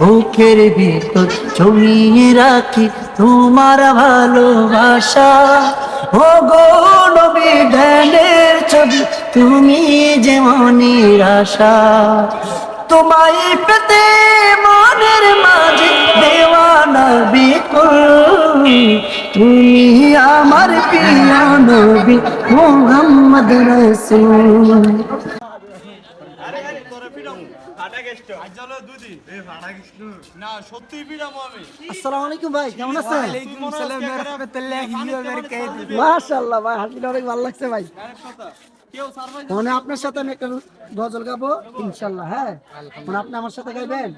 বুকের ভিতর জমিয়ে রাখি তোমার ভালোবাসা। ও গো নবী, ধ্যানের ছবি, তুমি যেমন নিরাশা তোমায় পেতে মনের মাঝে দেওয়ানা বিকুল। তুমি আমার প্রিয় নবী, মোহাম্মদ রসুল না সত্যি পিড়ামো আমি আসসালামু আলাইকুম ভাই কেমন আছেন? মাশাআল্লাহ ভাই হাসিটা অনেক ভালো লাগছে ভাই। মানে আপনার সাথে আমি একটা গজল গাবো ইনশাল্লাহ হ্যাঁ? মানে আপনি আমার সাথে গাইবেন?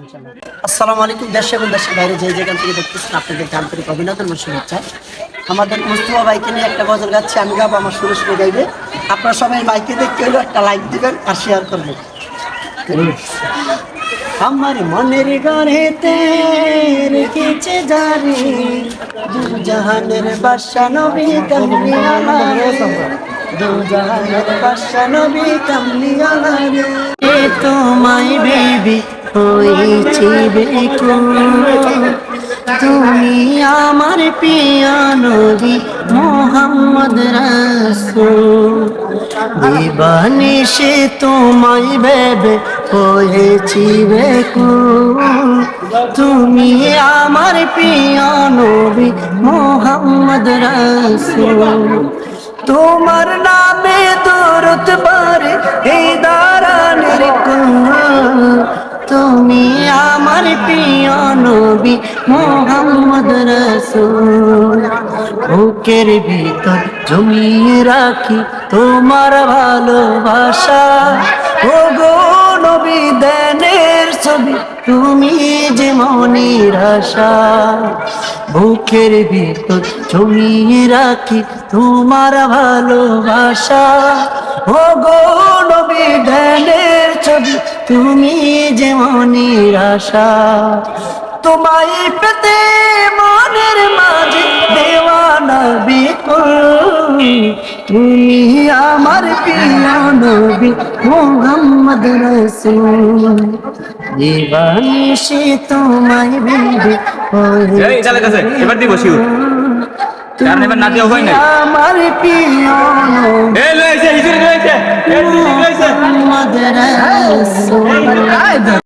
ইনশাল্লাহ আসসালামু আলাইকুম দেশ এবং দেশের বাইরে যে যেখান থেকে দেখতেছেন আপনাদের আন্তরিক অভিনন্দন ও শুভেচ্ছা। আমাদের মুস্তফা ভাইকে নিয়ে একটা গজল গাচ্ছি আমি গাবো আমার সুরে সুরে গাইবে। আপনারা সবাই মাইকে দেখতে হলেও একটা লাইক দিবেন আর শেয়ার করবেন। আমার মনের গড়েতে রেখেছে জারি দু জাহানের বাদশা নবী কামলি আমারে। দু জাহানের বাদশা নবী কামলি আমারে। এ তোমায় বেবি, হয়েছি বেকুল তুমি আমার প্রিয় নবী মোহাম্মদ রাসূল। দিবানিশে তোমায় ভেবে হয়েছি বেকুল। তুমি আমার প্রিয় নবী মোহাম্মদ রাসূল। তোমার নামে দরদ পারে এই দারানের কুল। তুমি আমার প্রিয় নবী মোহাম্মদ রসুল। বুকের ভিতর জমিয়ে রাখি তোমার ভালোবাসা। ও গো নবী দেনের ছবি, তুমি যে মনির আশা, বুকের ভিতর জমিয়ে রাখি তোমার ভালোবাসা। ও গো নবী ধ্যানের ছবি, তুমি যে যেমন নিরাশা তোমায় পেতে মনের মাঝে দেওয়ানা বিকুল তুমি আমার প্রিয় নবী মোহাম্মদ রসুল দিবানিশে তোমায় ভেবে এবার দিব শিউর। কারণ এবার না দেওয়া হয়। আমার প্রিয় নবী লইছে হিজুরি লইছে মোহাম্মদ রসুল